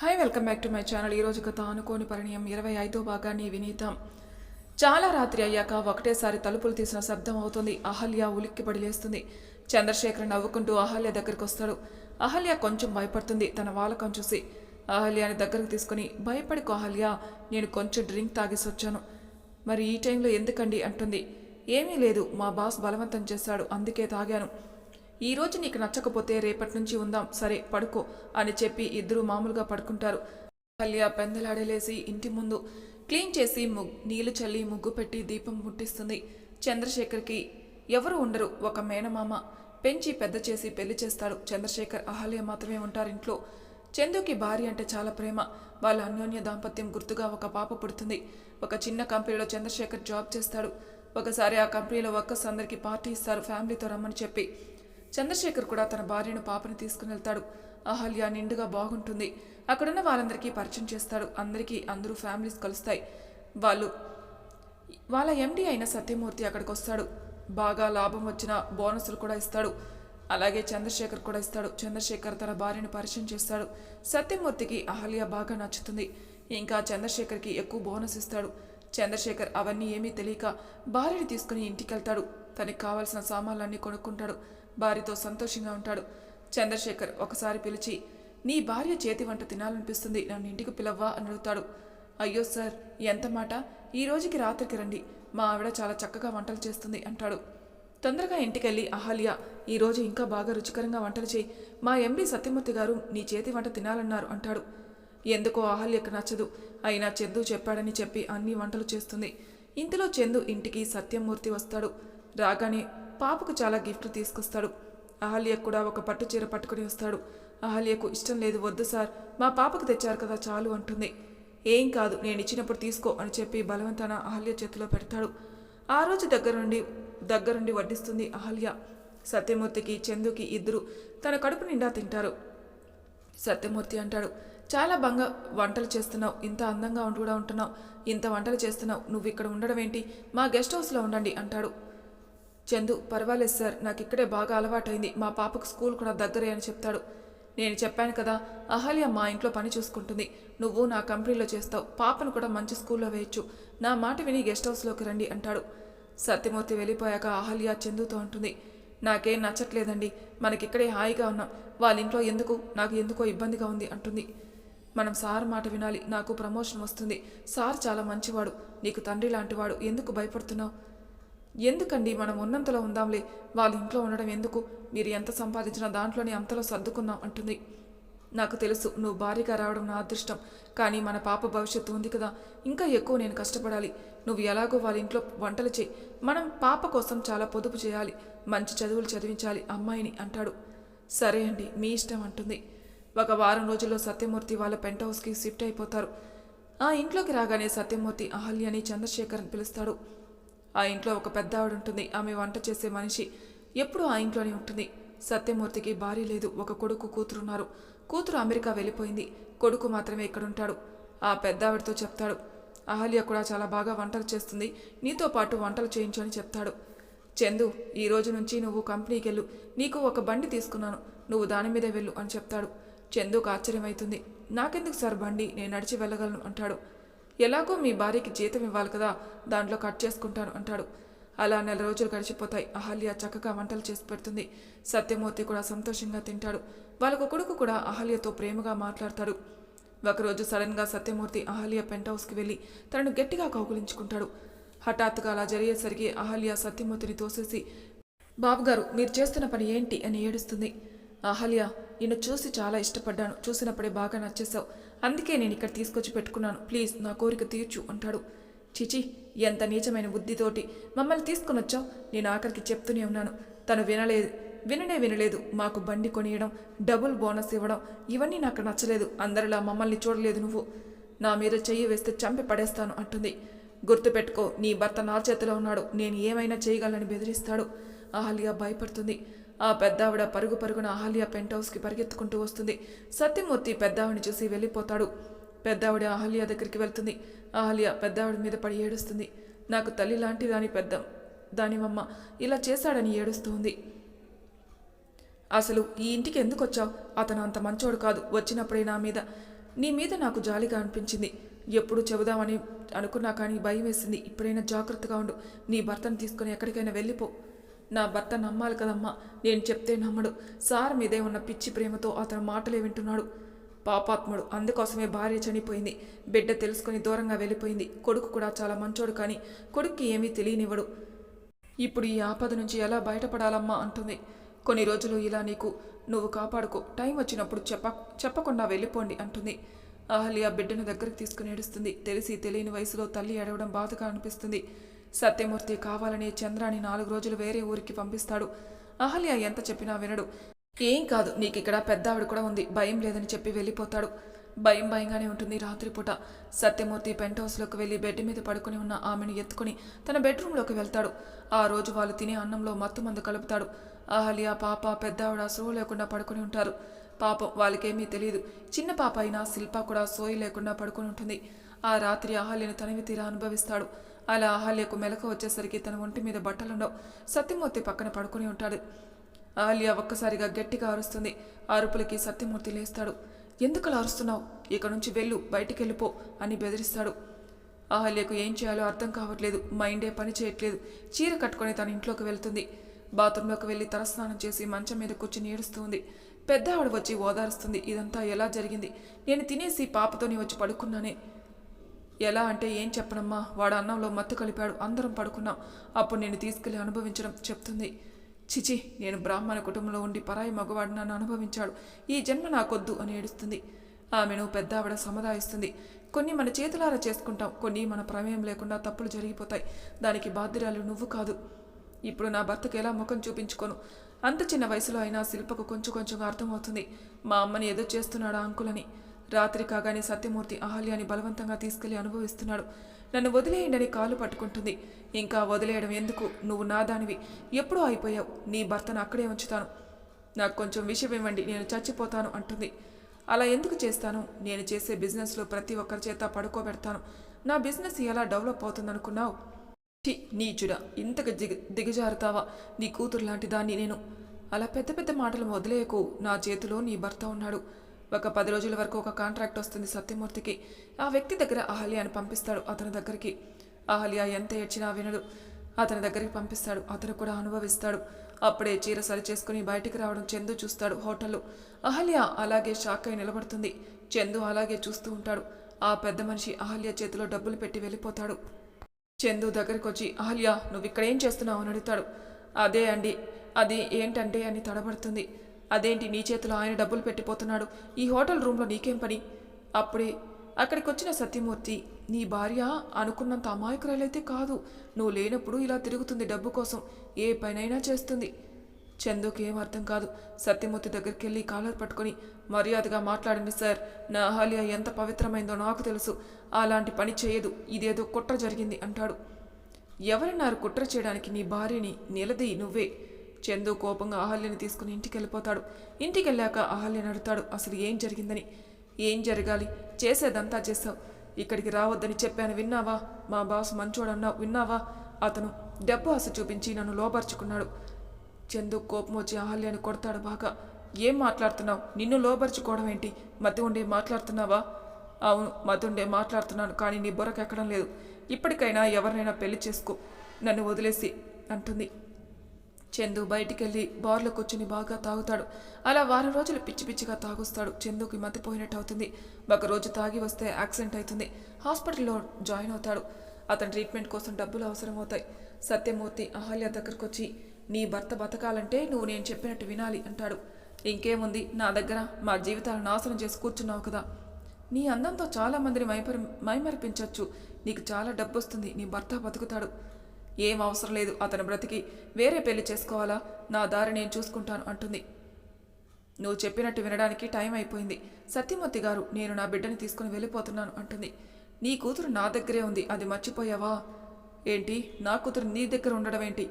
Hi welcome back to my channel ఈరోజు కథ అనుకోని పరిణయం. ఇరవై ఐదో భాగాన్ని వినీతం. చాలా రాత్రి అయ్యాక ఒకటేసారి తలుపులు తీసిన శబ్దం అవుతుంది. అహల్య ఉలిక్కిపడి లేస్తుంది. చంద్రశేఖర్ నవ్వుకుంటూ అహల్య దగ్గరికి వస్తాడు. అహల్య కొంచెం భయపడుతుంది. తన వాలకం చూసి అహల్యాని దగ్గరకు తీసుకుని భయపడికో అహల్య నేను కొంచెం డ్రింక్ తాగేసి వచ్చాను. మరి ఈ టైంలో ఎందుకండి? అంటుంది. ఏమీ లేదు. మా బాస్ బలవంతం చేశాడు. అందుకే తాగాను. ఈ రోజు నీకు నచ్చకపోతే రేపటి నుంచి ఉందాం. సరే పడుకో అని చెప్పి ఇద్దరు మామూలుగా పడుకుంటారు. అహల్య పెందలాడలేసి ఇంటి ముందు క్లీన్ చేసి ముగ్ నీళ్ళు చల్లి ముగ్గు పెట్టి దీపం ముట్టిస్తుంది. చంద్రశేఖర్కి ఎవరు ఉండరు. ఒక మేనమామ పెంచి పెద్ద చేసి పెళ్ళి చేస్తాడు. చంద్రశేఖర్ అహల్య మాత్రమే ఉంటారు ఇంట్లో. చందుకి భార్య అంటే చాలా ప్రేమ. వాళ్ళ అన్యోన్య దాంపత్యం గుర్తుగా ఒక పాప పుడుతుంది. ఒక చిన్న కంపెనీలో చంద్రశేఖర్ జాబ్ చేస్తాడు. ఒకసారి ఆ కంపెనీలో వర్కర్స్ అందరికీ పార్టీ ఇస్తారు. ఫ్యామిలీతో రమ్మని చెప్పి చంద్రశేఖర్ కూడా తన భార్యను పాపను తీసుకుని వెళ్తాడు. అహల్య నిండుగా బాగుంటుంది. అక్కడున్న వాళ్ళందరికీ పరిచయం చేస్తాడు. అందరికీ అందరూ ఫ్యామిలీస్ కలుస్తాయి. వాళ్ళు వాళ్ళ ఎండి అయిన సత్యమూర్తి అక్కడికి వస్తాడు. బాగా లాభం వచ్చిన బోనస్లు కూడా ఇస్తాడు. అలాగే చంద్రశేఖర్ కూడా ఇస్తాడు. చంద్రశేఖర్ తన భార్యను పరిచయం చేస్తాడు. సత్యమూర్తికి అహల్య బాగా నచ్చుతుంది. ఇంకా చంద్రశేఖర్కి ఎక్కువ బోనస్ ఇస్తాడు. చంద్రశేఖర్ అవన్నీ ఏమీ తెలియక భార్యని తీసుకుని ఇంటికి వెళ్తాడు తనకి కావాల్సిన సామాన్లన్నీ కొనుక్కుంటాడు. భార్యతో సంతోషంగా ఉంటాడు. చంద్రశేఖర్ ఒకసారి పిలిచి నీ భార్య చేతి వంట తినాలనిపిస్తుంది నన్ను ఇంటికి పిలవ్వా? అని అడుగుతాడు. అయ్యో సార్ ఎంత మాట? ఈ రోజుకి రాత్రికి రండి మా ఆవిడ చాలా చక్కగా వంటలు చేస్తుంది అంటాడు. తొందరగా ఇంటికెళ్ళి అహల్య ఈరోజు ఇంకా బాగా రుచికరంగా వంటలు చేయి మా ఎండి సత్యమూర్తి గారు నీ చేతి వంట తినాలన్నారు అంటాడు. ఎందుకో అహల్యకు నచ్చదు అయినా చందు చెప్పాడని చెప్పి అన్ని వంటలు చేస్తుంది. ఇంతలో చందు ఇంటికి సత్యమూర్తి వస్తాడు. రాగానే పాపకు చాలా గిఫ్ట్లు తీసుకొస్తాడు. అహల్య కూడా ఒక పట్టు చీర పట్టుకుని వస్తాడు. అహల్యకు ఇష్టం లేదు వద్దు సార్. మా పాపకు తెచ్చారు కదా చాలు అంటుంది. ఏం కాదు నేను ఇచ్చినప్పుడు తీసుకో అని చెప్పి బలవంతాన అహల్య చేతిలో పెడతాడు. ఆ రోజు దగ్గరుండి దగ్గరుండి వడ్డిస్తుంది అహల్య. సత్యమూర్తికి చందుకి ఇద్దరు తన కడుపు నిండా తింటారు. సత్యమూర్తి అంటాడు చాలా బాగా వంటలు చేస్తున్నావు. ఇంత అందంగా ఉంటూ కూడా ఉంటున్నావు. ఇంత వంటలు చేస్తున్నావు. నువ్వు ఇక్కడ ఉండడం ఏంటి మా గెస్ట్ హౌస్లో ఉండండి అంటాడు. చందు పర్వాలేదు సార్ నాకు ఇక్కడే బాగా అలవాటైంది. మా పాపకు స్కూల్ కూడా దగ్గరే అని చెప్తాడు. నేను చెప్పాను కదా అహల్య మా ఇంట్లో పని చూసుకుంటుంది. నువ్వు నా కంపెనీలో చేస్తావు. పాపను కూడా మంచి స్కూల్లో వేయచ్చు. నా మాట విని గెస్ట్ హౌస్లోకి రండి అంటాడు. సత్యమూర్తి వెళ్ళిపోయాక అహల్య చందుతో ఉంటుంది నాకేం నచ్చట్లేదండి. మనకిక్కడే హాయిగా ఉన్నాం. వాళ్ళ ఇంట్లో ఎందుకు? నాకు ఎందుకో ఇబ్బందిగా ఉంది అంటుంది. మనం సార్ మాట వినాలి. నాకు ప్రమోషన్ వస్తుంది. సార్ చాలా మంచివాడు. నీకు తండ్రి లాంటివాడు. ఎందుకు భయపడుతున్నావు? ఎందుకండి మనం ఉన్నంతలో ఉందాంలే? వాళ్ళ ఇంట్లో ఉండడం ఎందుకు? మీరు ఎంత సంపాదించినా దాంట్లోనే అంతలో సర్దుకున్నాం అంటుంది. నాకు తెలుసు నువ్వు భారీగా రావడం నా అదృష్టం. కానీ మన పాప భవిష్యత్తు ఉంది కదా ఇంకా ఎక్కువ నేను కష్టపడాలి. నువ్వు ఎలాగో వాళ్ళ ఇంట్లో వంటలు చేయి. మనం పాప కోసం చాలా పొదుపు చేయాలి. మంచి చదువులు చదివించాలి అమ్మాయిని అంటాడు. సరే అండి మీ ఇష్టం అంటుంది. ఒక వారం రోజుల్లో సత్యమూర్తి వాళ్ళ పెంట్ హౌస్కి షిఫ్ట్ అయిపోతారు. ఆ ఇంట్లోకి రాగానే సత్యమూర్తి అహల్యని చంద్రశేఖర్ అని పిలుస్తాడు. ఆ ఇంట్లో ఒక పెద్ద ఆవిడ ఉంటుంది. ఆమె వంట చేసే మనిషి ఎప్పుడూ ఆ ఇంట్లోనే ఉంటుంది. సత్యమూర్తికి భార్య లేదు. ఒక కొడుకు కూతురున్నారు. కూతురు అమెరికా వెళ్ళిపోయింది. కొడుకు మాత్రమే ఇక్కడుంటాడు. ఆ పెద్ద ఆవిడతో చెప్తాడు. అహల్య కూడా చాలా బాగా వంటలు చేస్తుంది. నీతో పాటు వంటలు చేయించు అని చెప్తాడు. చందు ఈ రోజు నుంచి నువ్వు కంపెనీకి వెళ్ళు. నీకు ఒక బండి తీసుకున్నాను. నువ్వు దాని మీదే వెళ్ళు అని చెప్తాడు. చందుకు ఆశ్చర్యమవుతుంది నాకెందుకు సార్ బండి? నేను నడిచి వెళ్ళగలను అంటాడు. ఎలాగో మీ భార్యకి జీతం ఇవ్వాలి కదా దాంట్లో కట్ చేసుకుంటాను అంటాడు. అలా నెల రోజులు గడిచిపోతాయి. అహల్య చక్కగా వంటలు చేసి పెడుతుంది. సత్యమూర్తి కూడా సంతోషంగా తింటాడు. వాళ్ళకు కొడుకు కూడా అహల్యతో ప్రేమగా మాట్లాడతాడు. ఒకరోజు సడన్గా సత్యమూర్తి అహల్య పెంట్ హౌస్కి వెళ్ళి తనను గట్టిగా కౌగులించుకుంటాడు. హఠాత్తుగా అలా జరిగేసరికి అహల్య సత్యమూర్తిని తోసేసి బాబుగారు మీరు చేస్తున్న పని ఏంటి? అని ఏడుస్తుంది. అహల్య నిన్ను చూసి చాలా ఇష్టపడ్డాను. చూసినప్పుడే బాగా నచ్చేశావు. అందుకే నేను ఇక్కడ తీసుకొచ్చి పెట్టుకున్నాను. ప్లీజ్ నా కోరిక తీర్చు అంటాడు. చిచి ఎంత నీచమైన బుద్ధితోటి మమ్మల్ని తీసుకుని వచ్చావు నేను ఆఖరికి చెప్తూనే ఉన్నాను. తను వినలేదు. విననే వినలేదు. మాకు బండి కొనియడం డబుల్ బోనస్ ఇవ్వడం ఇవన్నీ నాకు నచ్చలేదు. అందరిలా మమ్మల్ని చూడలేదు నువ్వు. నా మీద చెయ్యి వేస్తే చంపి పడేస్తాను అంటుంది. గుర్తుపెట్టుకో నీ భర్త నా చేతిలో ఉన్నాడు. నేను ఏమైనా చేయగలని బెదిరిస్తాడు. అహల్య భయపడుతుంది. ఆ పెద్దావిడ పరుగు పరుగున అహల్య పెంట్ హౌస్కి పరిగెత్తుకుంటూ వస్తుంది. సత్యమూర్తి పెద్దావిని చూసి వెళ్ళిపోతాడు. పెద్దావిడ అహల్య దగ్గరికి వెళ్తుంది. అహల్య పెద్దావిడ మీద పడి ఏడుస్తుంది. నాకు తల్లి లాంటి దాని పెద్ద దానివమ్మ ఇలా చేశాడని ఏడుస్తుంది అసలు ఈ ఇంటికి ఎందుకు వచ్చావు? అతను అంత మంచోడు కాదు. వచ్చినప్పుడే నా మీద. నీ మీద నాకు జాలిగా అనిపించింది. ఎప్పుడు చెబుదామని అనుకున్నా కానీ భయం వేసింది. ఇప్పుడైనా జాగ్రత్తగా ఉండు. నీ భర్తను తీసుకుని ఎక్కడికైనా వెళ్ళిపో. నా భర్త నమ్మాలి కదమ్మా. నేను చెప్తే నమ్మడు. సార్ మీదే ఉన్న పిచ్చి ప్రేమతో అతను మాటలే వింటున్నాడు. పాపాత్ముడు అందుకోసమే భార్య చనిపోయింది. బిడ్డ తెలుసుకుని దూరంగా వెళ్ళిపోయింది. కొడుకు కూడా చాలా మంచోడు కానీ కొడుక్కి ఏమీ తెలియనివ్వడు. ఇప్పుడు ఈ ఆపద నుంచి ఎలా బయటపడాలమ్మా అంటుంది. కొన్ని రోజులు ఇలా నీకు నువ్వు కాపాడుకో. టైం వచ్చినప్పుడు చెప్ప చెప్పకుండా వెళ్ళిపోండి అంటుంది. అహల్య బిడ్డను దగ్గరికి తీసుకుని ఏడుస్తుంది. తెలిసి తెలియని వయసులో తల్లి ఏడవడం బాధగా అనిపిస్తుంది. సత్యమూర్తి కావాలనే చంద్రాని నాలుగు రోజులు వేరే ఊరికి పంపిస్తాడు. అహల్య ఎంత చెప్పినా వినడు. ఏం కాదు నీకు ఇక్కడ పెద్ద ఆవిడ కూడా ఉంది. భయం లేదని చెప్పి వెళ్ళిపోతాడు. భయం భయంగానే ఉంటుంది రాత్రిపూట. సత్యమూర్తి పెంట్ హౌస్లోకి వెళ్ళి బెడ్ మీద పడుకుని ఉన్న ఆమెను ఎత్తుకుని తన బెడ్రూమ్లోకి వెళ్తాడు. ఆ రోజు వాళ్ళు తినే అన్నంలో మత్తు మందు కలుపుతాడు. అహల్య పాప పెద్ద ఆవిడ లేకుండా పడుకుని ఉంటారు. పాపం వాళ్ళకేమీ తెలియదు చిన్న పాప అయినా శిల్ప కూడా సోయి లేకుండా పడుకుని ఉంటుంది. ఆ రాత్రి అహల్యను తనివి తీరా అనుభవిస్తాడు. అలా అహల్యకు మెలకు వచ్చేసరికి తన ఒంటి మీద బట్టలుండవు సత్యమూర్తి పక్కన పడుకుని ఉంటాడు. అహల్య ఒక్కసారిగా గట్టిగా అరుస్తుంది. అరుపులకి సత్యమూర్తి లేస్తాడు. ఎందుకలా అరుస్తున్నావు? ఇక నుంచి వెళ్ళు బయటికి వెళ్ళిపో అని బెదిరిస్తాడు. ఆహల్యకు ఏం చేయాలో అర్థం కావట్లేదు. మైండే పని చేయట్లేదు. చీర కట్టుకొని తన ఇంట్లోకి వెళ్తుంది. బాత్రూంలోకి వెళ్ళి తలస్నానం చేసి మంచం మీద కూర్చుని ఏడుస్తుంది పెద్ద ఆవిడ వచ్చి ఓదారుస్తుంది. ఇదంతా ఎలా జరిగింది? నేను తినేసి పాపతోని వచ్చి పడుకున్నానే. ఎలా అంటే ఏం చెప్పనమ్మా? వాడు అన్నంలో మత్తు కలిపాడు అందరం పడుకున్నాం. అప్పుడు నేను తీసుకెళ్ళి అనుభవించడం చెప్తుంది. చిచి నేను బ్రాహ్మణ కుటుంబంలో ఉండి పరాయి మగవాడు నన్ను అనుభవించాడు. ఈ జన్మ నాకొద్దు అని ఏడుస్తుంది. ఆమెను పెద్ద ఆవిడ సముదాయిస్తుంది. కొన్ని మన చేతులారా చేసుకుంటాం కొన్ని మన ప్రమేయం లేకుండా తప్పులు జరిగిపోతాయి. దానికి బాధ్యురాలు నువ్వు కాదు. ఇప్పుడు నా భర్తకు ఎలా ముఖం చూపించుకోను? అంత చిన్న వయసులో అయినా శిల్పకు కొంచెం కొంచెం అర్థమవుతుంది. మా అమ్మని ఏదో చేస్తున్నాడా అంకులని? రాత్రి కాగానే సత్యమూర్తి అహల్యాని బలవంతంగా తీసుకెళ్ళి అనుభవిస్తున్నాడు. నన్ను వదిలేయండని కాలు పట్టుకుంటుంది. ఇంకా వదిలేయడం ఎందుకు? నువ్వు నా దానివి. ఎప్పుడూ అయిపోయావు. నీ భర్తను అక్కడే ఉంచుతాను. నాకు కొంచెం విషయం ఇవ్వండి నేను చచ్చిపోతాను అంటుంది. అలా ఎందుకు చేస్తాను? నేను చేసే బిజినెస్లో ప్రతి ఒక్కరి చేత పడుకోబెడతాను. నా బిజినెస్ ఎలా డెవలప్ అవుతుందనుకున్నావు? ఛీ నీచుడా ఇంతకు దిగ దిగజారుతావా? నీ కూతురు లాంటి దాన్ని నేను. అలా పెద్ద పెద్ద మాటలు వదిలేయకు. నా చేతిలో నీ భర్త ఉన్నాడు. ఒక పది రోజుల వరకు ఒక కాంట్రాక్ట్ వస్తుంది సత్యమూర్తికి. ఆ వ్యక్తి దగ్గర అహల్యాను పంపిస్తాడు అతని దగ్గరికి. అహల్య ఎంత ఏడ్చినా వినడు. అతని దగ్గరికి పంపిస్తాడు. అతను కూడా అనుభవిస్తాడు. అప్పుడే చీర సరి చేసుకుని బయటికి రావడం చందు చూస్తాడు హోటల్లో. అహల్య అలాగే షాక్ అయి నిలబడుతుంది. చందు అలాగే చూస్తూ ఉంటాడు. ఆ పెద్ద మనిషి అహల్య చేతిలో డబ్బులు పెట్టి వెళ్ళిపోతాడు. చందు దగ్గరికి వచ్చి అహల్య నువ్వు ఇక్కడ ఏం చేస్తున్నావు? అని అడుగుతాడు. అదే అండి. అది ఏంటంటే అని తడబడుతుంది. అదేంటి నీ చేతిలో ఆయన డబ్బులు పెట్టిపోతున్నాడు? ఈ హోటల్ రూమ్లో నీకేం పని? అప్పుడే అక్కడికి వచ్చిన సత్యమూర్తి నీ భార్య అనుకున్నంత అమాయకురాలైతే కాదు. నువ్వు లేనప్పుడు ఇలా తిరుగుతుంది డబ్బు కోసం. ఏ పనైనా చేస్తుంది. చందుకి ఏం అర్థం కాదు. సత్యమూర్తి దగ్గరికి వెళ్ళి కాలర్ పట్టుకొని మర్యాదగా మాట్లాడండి సార్. నా అహల్య ఎంత పవిత్రమైందో నాకు తెలుసు. అలాంటి పని చేయదు. ఇదేదో కుట్ర జరిగింది అంటాడు. ఎవరన్నారు కుట్ర చేయడానికి నీ భార్యని నిలదీ నువ్వే? చందు కోపంగా అహల్యని తీసుకుని ఇంటికి వెళ్ళిపోతాడు ఇంటికి వెళ్ళాక అహల్యని అడుగుతాడు అసలు ఏం జరిగిందని? ఏం జరగాలి? చేసేదంతా చేసావు ఇక్కడికి రావద్దని చెప్పాను విన్నావా? మా బాస్ మంచోడన్నావు విన్నావా? అతను డబ్బు ఆశ చూపించి నన్ను లోపరుచుకున్నాడు చందు కోపం వచ్చి అహల్యని కొడతాడు బాగా. ఏం మాట్లాడుతున్నావు? నిన్ను లోపరుచుకోవడం ఏంటి? మతి ఉండే మాట్లాడుతున్నావా? అవును మతి ఉండే మాట్లాడుతున్నాను కానీ నీ బుర్రకెక్కడం లేదు. ఇప్పటికైనా ఎవరినైనా పెళ్ళి చేసుకో. నన్ను వదిలేసి అంటుంది. చందు బయటికెళ్ళి బార్లో కూర్చుని బాగా తాగుతాడు. అలా వారం రోజులు పిచ్చి పిచ్చిగా తాగుస్తాడు. చందుకి మతిపోయినట్టు అవుతుంది. ఒక రోజు తాగి వస్తే యాక్సిడెంట్ అవుతుంది. హాస్పిటల్లో జాయిన్ అవుతాడు. అతని ట్రీట్మెంట్ కోసం డబ్బులు అవసరం అవుతాయి సత్యమూర్తి అహల్య దగ్గరకు వచ్చి నీ భర్త బతకాలంటే నువ్వు నేను చెప్పినట్టు వినాలి అంటాడు. ఇంకేముంది? నా దగ్గర మా జీవితాలను నాశనం చేసి కూర్చున్నావు కదా. నీ అందంతో చాలా మందిని మైపరి మైమరిపించవచ్చు నీకు చాలా డబ్బు వస్తుంది నీ భర్త బతుకుతాడు. ఏం అవసరం లేదు అతను బ్రతికి వేరే పెళ్ళి చేసుకోవాలా? నా దారి నేను చూసుకుంటాను అంటుంది. నువ్వు చెప్పినట్టు వినడానికి టైం అయిపోయింది. సత్యమూర్తి గారు నేను నా బిడ్డని తీసుకుని వెళ్ళిపోతున్నాను అంటుంది. నీ కూతురు నా దగ్గరే ఉంది అది మర్చిపోయావా? ఏంటి? నా కూతురు నీ దగ్గర ఉండడం ఏంటి?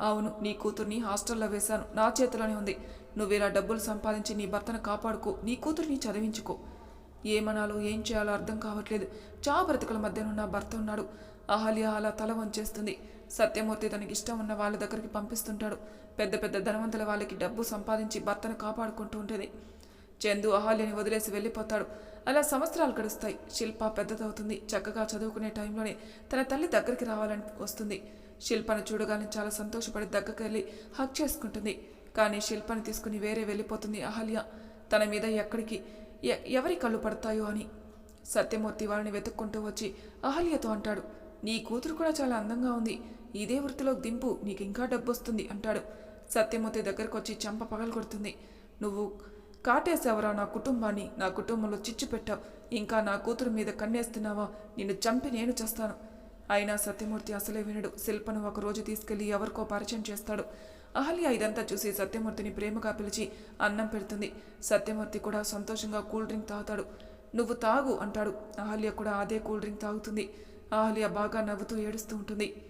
అవును నీ కూతుర్ని హాస్టల్లో వేశాను నా చేతిలోనే ఉంది. నువ్వు ఇలా డబ్బులు సంపాదించి నీ భర్తను కాపాడుకో నీ కూతుర్ని చదివించుకో. ఏమనాలో ఏం చేయాలో అర్థం కావట్లేదు. చా బ్రతుకుల మధ్యనున్న భర్త ఉన్నాడు. అహల్య అలా తల వంచేస్తుంది. సత్యమూర్తి తనకి ఇష్టం ఉన్న వాళ్ళ దగ్గరికి పంపిస్తుంటాడు. పెద్ద పెద్ద ధనవంతుల వాళ్ళకి డబ్బు సంపాదించి భర్తను కాపాడుకుంటూ ఉంటుంది. చందు అహల్యని వదిలేసి వెళ్ళిపోతాడు. అలా సంవత్సరాలు గడుస్తాయి. శిల్ప పెద్దదవుతుంది. చక్కగా చదువుకునే టైంలోనే తన తల్లి దగ్గరికి రావాలని వస్తుంది. శిల్పను చూడగానే చాలా సంతోషపడి దగ్గరికి హక్ చేసుకుంటుంది. కానీ శిల్పని తీసుకుని వేరే వెళ్ళిపోతుంది అహల్య. తన మీద ఎక్కడికి ఎ- ఎవరి కళ్ళు పడతాయో అని. సత్యమూర్తి వాళ్ళని వెతుక్కుంటూ వచ్చి అహల్యతో అంటాడు. నీ కూతురు కూడా చాలా అందంగా ఉంది. ఇదే వృత్తిలో దింపు నీకు ఇంకా డబ్బు వస్తుంది అంటాడు. సత్యమూర్తి దగ్గరకు వచ్చి చంప పగలు కొడుతుంది. నువ్వు కాటేశావరా నా కుటుంబాన్ని నా కుటుంబంలో చిచ్చు పెట్టావు. ఇంకా నా కూతురు మీద కన్నేస్తున్నావా? నిన్ను చంపి నేను చేస్తాను. అయినా సత్యమూర్తి అసలే వినడు. శిల్పను ఒక రోజు తీసుకెళ్ళి ఎవరికో పరిచయం చేస్తాడు. అహల్య ఇదంతా చూసి సత్యమూర్తిని ప్రేమగా పిలిచి అన్నం పెడుతుంది. సత్యమూర్తి కూడా సంతోషంగా కూల్ డ్రింక్ తాగుతాడు. నువ్వు తాగు అంటాడు. అహల్య కూడా అదే కూల్ డ్రింక్ తాగుతుంది. ఆలియా బాగా నవ్వుతూ ఏడుస్తూ ఉంటుంది.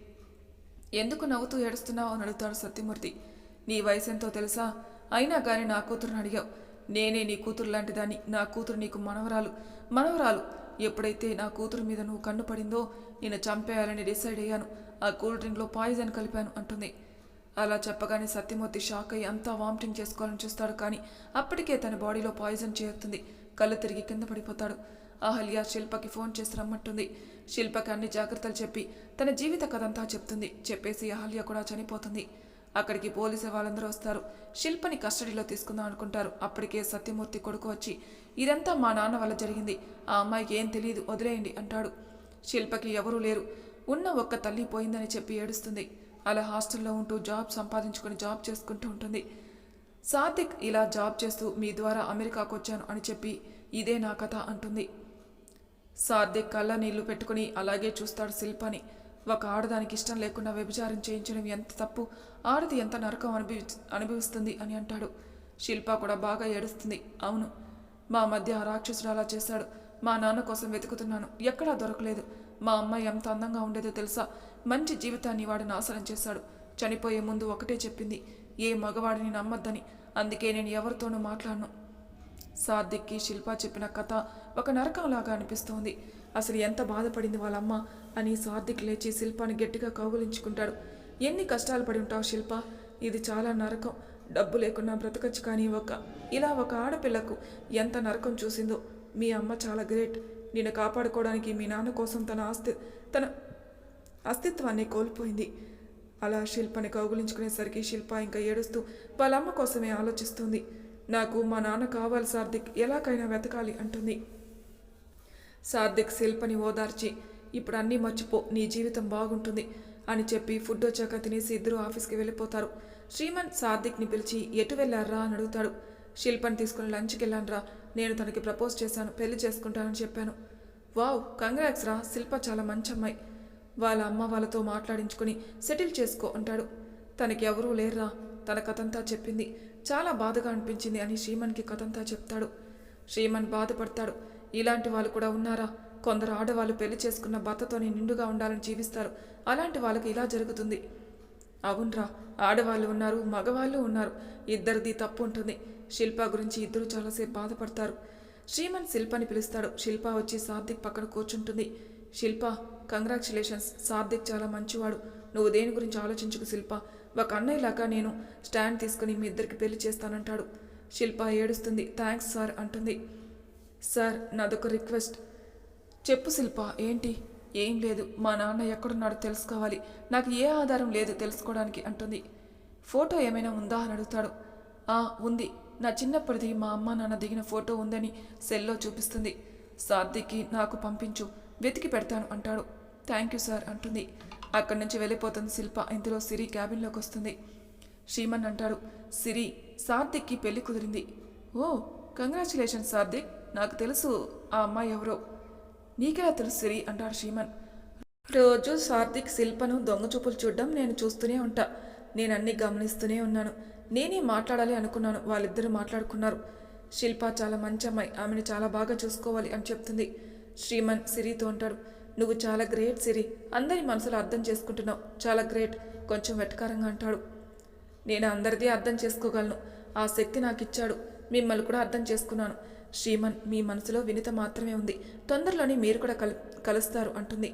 ఎందుకు నవ్వుతూ ఏడుస్తున్నావు? అని అడుగుతాడు సత్యమూర్తి. నీ వయసు ఎంతో తెలుసా? అయినా కానీ నా కూతురుని అడిగావు. నేనే నీ కూతురు లాంటిదాన్ని. నా కూతురు నీకు మనవరాలు. మనవరాలు ఎప్పుడైతే నా కూతురు మీద నువ్వు కన్ను పడిందో నేను చంపేయాలని డిసైడ్ అయ్యాను. ఆ కూల్ డ్రింక్లో పాయిజన్ కలిపాను అంటుంది. అలా చెప్పగానే సత్యమూర్తి షాక్ అయ్యి అంతా వామిటింగ్ చేసుకోవాలని చూస్తాడు కానీ అప్పటికే తన బాడీలో పాయిజన్ చేరుతుంది. కళ్ళు తిరిగి కింద పడిపోతాడు. అహల్య శిల్పకి ఫోన్ చేసి రమ్మంటుంది. శిల్పకి అన్ని జాగ్రత్తలు చెప్పి తన జీవిత కథంతా చెప్తుంది. చెప్పేసి అహల్య కూడా చనిపోతుంది. అక్కడికి పోలీసు వాళ్ళందరూ వస్తారు. శిల్పని కస్టడీలో తీసుకుందాం అనుకుంటారు. అప్పటికే సత్యమూర్తి కొడుకు వచ్చి ఇదంతా మా నాన్న వల్ల జరిగింది. ఆ అమ్మాయికి ఏం తెలియదు వదిలేయండి అంటాడు. శిల్పకి ఎవరూ లేరు. ఉన్న ఒక్క తల్లి పోయిందని చెప్పి ఏడుస్తుంది. అలా హాస్టల్లో ఉంటూ జాబ్ సంపాదించుకొని జాబ్ చేసుకుంటూ ఉంటుంది. సాత్విక్ ఇలా జాబ్ చేస్తూ మీ ద్వారా అమెరికాకు వచ్చాను అని చెప్పి ఇదే నా కథ అంటుంది. సార్ది కళ్ళ నీళ్ళు పెట్టుకుని అలాగే చూస్తాడు శిల్పని. ఒక ఆడదానికి ఇష్టం లేకుండా వ్యభిచారం చేయించడం ఎంత తప్పు? ఆడది ఎంత నరకం అనుభవి అనుభవిస్తుంది అని అంటాడు. శిల్ప కూడా బాగా ఏడుస్తుంది. అవును మా మధ్య ఆ రాక్షసుడు అలా చేశాడు. మా నాన్న కోసం వెతుకుతున్నాను. ఎక్కడా దొరకలేదు. మా అమ్మాయి ఎంత అందంగా ఉండేదో తెలుసా? మంచి జీవితాన్ని వాడు నాశనం చేశాడు. చనిపోయే ముందు ఒకటే చెప్పింది. ఏ మగవాడిని నమ్మద్దని. అందుకే నేను ఎవరితోనూ మాట్లాడను. సార్థిక్కి శిల్ప చెప్పిన కథ ఒక నరకంలాగా అనిపిస్తోంది. అసలు ఎంత బాధపడింది వాళ్ళమ్మ అని సార్థిక్ లేచి శిల్పాని గట్టిగా కౌగులించుకుంటాడు. ఎన్ని కష్టాలు పడి ఉంటావు శిల్ప? ఇది చాలా నరకం. డబ్బు లేకున్నా బ్రతకచ్చు కానీ ఒక ఇలా ఒక ఆడపిల్లకు ఎంత నరకం చూసిందో. మీ అమ్మ చాలా గ్రేట్. నిన్ను కాపాడుకోవడానికి మీ నాన్న కోసం తన ఆస్తి తన అస్తిత్వాన్ని కోల్పోయింది. అలా శిల్పని కౌగులించుకునేసరికి శిల్ప ఇంకా ఏడుస్తూ వాళ్ళ అమ్మ కోసమే ఆలోచిస్తుంది. నాకు మా నాన్న కావాలి సార్థిక్ ఎలాగైనా వెతకాలి అంటుంది. సార్థిక్ శిల్పని ఓదార్చి ఇప్పుడు అన్నీ మర్చిపో నీ జీవితం బాగుంటుంది అని చెప్పి ఫుడ్ వచ్చాక తినేసి ఇద్దరు ఆఫీస్కి వెళ్ళిపోతారు. శ్రీమన్ సార్థిక్ని పిలిచి ఎటు వెళ్ళారా అని అడుగుతాడు. శిల్పని తీసుకుని లంచ్కి వెళ్ళానురా నేను తనకి ప్రపోజ్ చేశాను పెళ్ళి చేసుకుంటానని చెప్పాను. వావ్ కంగ్రాక్స్ రా. శిల్ప చాలా మంచి అమ్మాయి. వాళ్ళ అమ్మ వాళ్ళతో మాట్లాడించుకుని సెటిల్ చేసుకో అంటాడు. తనకి ఎవరూ లేర్రా. తన కథంతా చెప్పింది. చాలా బాధగా అనిపించింది అని శ్రీమన్కి కథంతా చెప్తాడు. శ్రీమన్ బాధపడతాడు. ఇలాంటి వాళ్ళు కూడా ఉన్నారా? కొందరు ఆడవాళ్ళు పెళ్ళి చేసుకున్న భర్తతోనే నిండుగా ఉండాలని జీవిస్తారు. అలాంటి వాళ్ళకి ఇలా జరుగుతుంది. అవునరా ఆడవాళ్ళు ఉన్నారు మగవాళ్ళు ఉన్నారు. ఇద్దరిది తప్పు ఉంటుంది. శిల్ప గురించి ఇద్దరు చాలాసేపు బాధపడతారు. శ్రీమన్ శిల్పని పిలుస్తాడు. శిల్ప వచ్చి సార్థిక్ పక్కన కూర్చుంటుంది. శిల్ప కంగ్రాచులేషన్స్ సార్థిక్ చాలా మంచివాడు. నువ్వు దేని గురించి ఆలోచించుకు శిల్ప? ఒక అన్నయ్యలాగా నేను స్టాండ్ తీసుకుని మీ ఇద్దరికి పెళ్ళి చేస్తానంటాడు. శిల్ప ఏడుస్తుంది. థ్యాంక్స్ సార్ అంటుంది. సార్ నాదొక రిక్వెస్ట్. చెప్పు శిల్ప ఏంటి? ఏం లేదు. మా నాన్న ఎక్కడున్నాడో తెలుసుకోవాలి. నాకు ఏ ఆధారం లేదు తెలుసుకోవడానికి అంటుంది. ఫోటో ఏమైనా ఉందా అని అడుగుతాడు. ఆ ఉంది. నా చిన్నప్పటిది మా అమ్మ నాన్న దిగిన ఫోటో ఉందని సెల్లో చూపిస్తుంది. సార్దికి నాకు పంపించు. వెతికి పెడతాను అంటాడు. థ్యాంక్ యూ సార్ అంటుంది. అక్కడి నుంచి వెళ్ళిపోతుంది శిల్ప. ఇందులో సిరి క్యాబిన్లోకి వస్తుంది. శ్రీమన్ అంటాడు సిరి సార్థిక్కి పెళ్ళి కుదిరింది. ఓ కంగ్రాచులేషన్ సార్థిక్ నాకు తెలుసు ఆ అమ్మాయి ఎవరో. నీకెలా తెలుసు సిరి? అంటాడు శ్రీమన్. రోజు సార్థిక్ శిల్పను దొంగ చూపులు చూడడం నేను చూస్తూనే ఉంటా. నేను అన్ని గమనిస్తూనే ఉన్నాను. నేనే మాట్లాడాలి అనుకున్నాను. వాళ్ళిద్దరూ మాట్లాడుకున్నారు. శిల్ప చాలా మంచి అమ్మాయి. ఆమెను చాలా బాగా చూసుకోవాలి అని చెప్తుంది. శ్రీమన్ సిరితో అంటాడు నువ్వు చాలా గ్రేట్ సిరి. అందరి మనసులో అర్థం చేసుకుంటున్నావు. చాలా గ్రేట్. కొంచెం వెటకారంగా అంటాడు. నేను అందరిది అర్థం చేసుకోగలను. ఆ శక్తి నాకు ఇచ్చాడు మిమ్మల్ని కూడా అర్థం చేసుకున్నాను. శ్రీమన్ మీ మనసులో వినిత మాత్రమే ఉంది. తొందరలోనే మీరు కూడా కలు కలుస్తారు అంటుంది.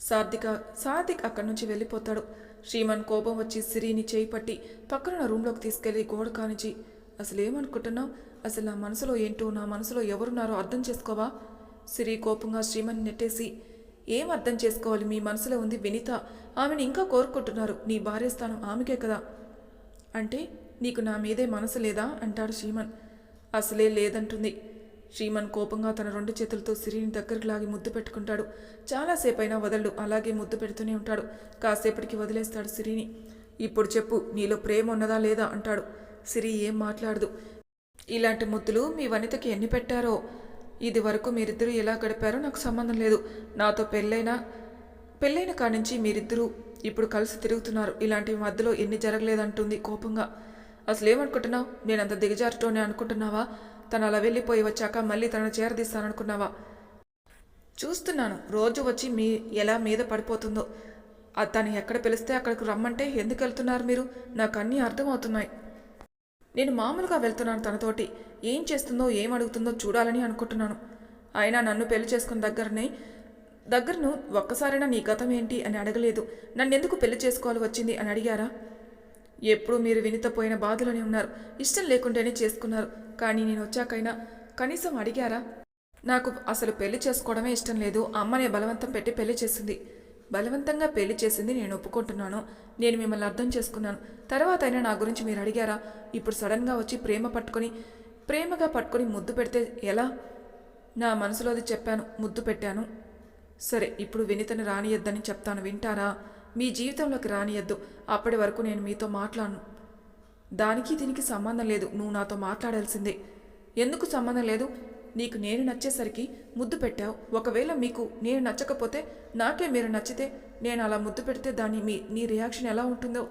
సార్థిక సార్థిక్ అక్కడి నుంచి వెళ్ళిపోతాడు. శ్రీమన్ కోపం వచ్చి సిరిని చేయి పట్టి పక్కనున్న రూమ్లోకి తీసుకెళ్ళి గోడ కానిచి అసలు ఏమనుకుంటున్నావు అసలు నా మనసులో ఏంటో నా మనసులో ఎవరున్నారో అర్థం చేసుకోవా? సిరి కోపంగా శ్రీమన్ నెట్టేసి ఏం అర్థం చేసుకోవాలి? మీ మనసులో ఉంది వినిత. ఆమెను ఇంకా కోరుకుంటున్నారు. నీ భార్య స్థానం ఆమెకే కదా. అంటే నీకు నా మీదే మనసు లేదా? అంటాడు శ్రీమన్ అసలే లేదంటుంది. శ్రీమన్ కోపంగా తన రెండు చేతులతో సిరిని దగ్గరకు లాగి ముద్దు పెట్టుకుంటాడు. చాలాసేపు అయినా వదలడు. అలాగే ముద్దు పెడుతూనే ఉంటాడు. కాసేపటికి వదిలేస్తాడు సిరిని. ఇప్పుడు చెప్పు నీలో ప్రేమ ఉన్నదా లేదా? అంటాడు. సిరి ఏం మాట్లాడదు. ఇలాంటి ముద్దులు మీ వనితకి ఎన్ని పెట్టారో? ఇది వరకు మీరిద్దరూ ఎలా గడిపారో నాకు సంబంధం లేదు. నాతో పెళ్ళైనా పెళ్ళైన కానించి మీరిద్దరూ ఇప్పుడు కలిసి తిరుగుతున్నారు. ఇలాంటి మధ్యలో ఎన్ని జరగలేదంటుంది కోపంగా. అసలు ఏమనుకుంటున్నావు నేనంత దిగజారుతోనే అనుకుంటున్నావా? తను అలా వెళ్ళిపోయి వచ్చాక మళ్ళీ తనను చేరదీస్తాననుకున్నావా? చూస్తున్నాను. రోజు వచ్చి మీ ఎలా మీద పడిపోతుందో. తను ఎక్కడ పిలిస్తే అక్కడికి రమ్మంటే ఎందుకు వెళ్తున్నారు మీరు? నాకు అన్నీ అర్థమవుతున్నాయి. నేను మామూలుగా వెళ్తున్నాను తనతోటి. ఏం చేస్తుందో ఏం అడుగుతుందో చూడాలని అనుకుంటున్నాను. అయినా నన్ను పెళ్ళి చేసుకున్న దగ్గరనే దగ్గరను ఒక్కసారైనా నీ గతం ఏంటి అని అడగలేదు. నన్ను ఎందుకు పెళ్ళి చేసుకోవాలి వచ్చింది అని అడిగారా? ఎప్పుడు మీరు వినితపోయిన బాధలోనే ఉన్నారు. ఇష్టం లేకుంటేనే చేసుకున్నారు. కానీ నేను వచ్చాకైనా కనీసం అడిగారా? నాకు అసలు పెళ్ళి చేసుకోవడమే ఇష్టం లేదు. అమ్మనే బలవంతం పెట్టి పెళ్ళి చేసింది. బలవంతంగా పెళ్ళి చేసింది నేను ఒప్పుకుంటున్నాను. నేను మిమ్మల్ని అర్థం చేసుకున్నాను. తర్వాత అయినా నా గురించి మీరు అడిగారా? ఇప్పుడు సడన్గా వచ్చి ప్రేమ పట్టుకొని ప్రేమగా పట్టుకొని ముద్దు పెడితే ఎలా? నా మనసులోది చెప్పాను ముద్దు పెట్టాను. సరే ఇప్పుడు వినితని రానియద్దని చెప్తాను వింటారా? మీ జీవితంలోకి రానియద్దు. అప్పటి వరకు నేను మీతో మాట్లాడను. దానికి దీనికి సంబంధం లేదు. నువ్వు నాతో మాట్లాడాల్సిందే. ఎందుకు సంబంధం లేదు? నీకు నేను నచ్చేసరికి ముద్దు పెట్టావు. ఒకవేళ మీకు నేను నచ్చకపోతే నాకే మీరు నచ్చితే నేను అలా ముద్దు పెడితే దాని మీ నీ రియాక్షన్ ఎలా ఉంటుందో.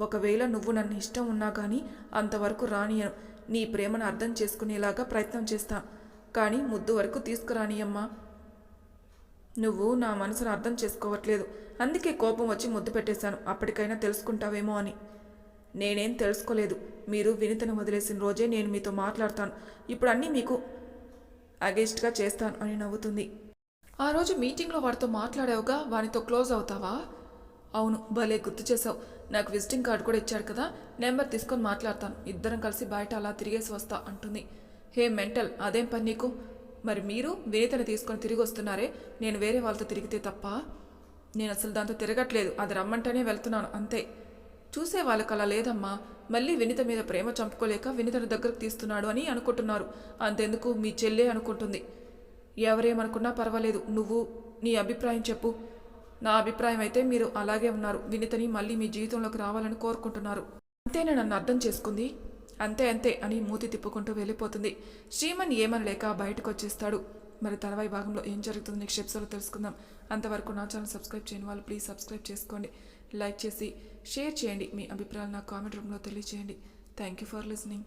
ఒకవేళ నువ్వు నన్ను ఇష్టం ఉన్నా కానీ అంతవరకు రానియను నీ ప్రేమను అర్థం చేసుకునేలాగా ప్రయత్నం చేస్తా. కానీ ముద్దు వరకు తీసుకురానియమ్మా నువ్వు నా మనసును అర్థం చేసుకోవట్లేదు. అందుకే కోపం వచ్చి ముద్దు పెట్టేశాను. అప్పటికైనా తెలుసుకుంటావేమో అని. నేనేం తెలుసుకోలేదు. మీరు వినితను వదిలేసిన రోజే నేను మీతో మాట్లాడతాను. ఇప్పుడు అన్నీ మీకు అగేన్స్ట్గా చేస్తాను అని నవ్వుతుంది. ఆ రోజు మీటింగ్లో వాడితో మాట్లాడావుగా వానితో క్లోజ్ అవుతావా? అవును భలే గుర్తు చేసావు నాకు విజిటింగ్ కార్డు కూడా ఇచ్చాడు కదా నెంబర్ తీసుకొని మాట్లాడతాను. ఇద్దరం కలిసి బయట అలా తిరిగేసి వస్తా అంటుంది. హే మెంటల్ అదేం పని నీకు? మరి మీరు వినీతని తీసుకొని తిరిగి వస్తున్నారే నేను వేరే వాళ్ళతో తిరిగితే తప్ప? నేను అసలు దాంతో తిరగట్లేదు అది రమ్మంటేనే వెళ్తున్నాను అంతే. చూసే వాళ్ళకి అలా లేదమ్మా. మళ్ళీ వినిత మీద ప్రేమ చంపుకోలేక వినితను దగ్గరకు తీస్తున్నాడు అని అనుకుంటున్నారు. అంతెందుకు మీ చెల్లే అనుకుంటుంది. ఎవరేమనుకున్నా పర్వాలేదు. నువ్వు నీ అభిప్రాయం చెప్పు. నా అభిప్రాయం అయితే మీరు అలాగే ఉన్నారు. వినితని మళ్ళీ మీ జీవితంలోకి రావాలని కోరుకుంటున్నారు. అంతేనా నన్ను అర్థం చేసుకుంది? అంతే అంతే అని మూతి తిప్పుకుంటూ వెళ్ళిపోతుంది. శ్రీమన్ ఏమనలేక బయటకు వచ్చేస్తాడు మరి తర్వాయి భాగంలో ఏం జరుగుతుంది నెక్స్ట్ ఎపిసోడ్లో తెలుసుకుందాం. అంతవరకు నా ఛానల్ సబ్స్క్రైబ్ చేయని వాళ్ళు ప్లీజ్ సబ్స్క్రైబ్ చేసుకోండి. లైక్ చేసి షేర్ చేయండి మీ అభిప్రాయాలు నా కామెంట్ రూమ్లో తెలియజేయండి థ్యాంక్ యూ ఫర్ లిసనింగ్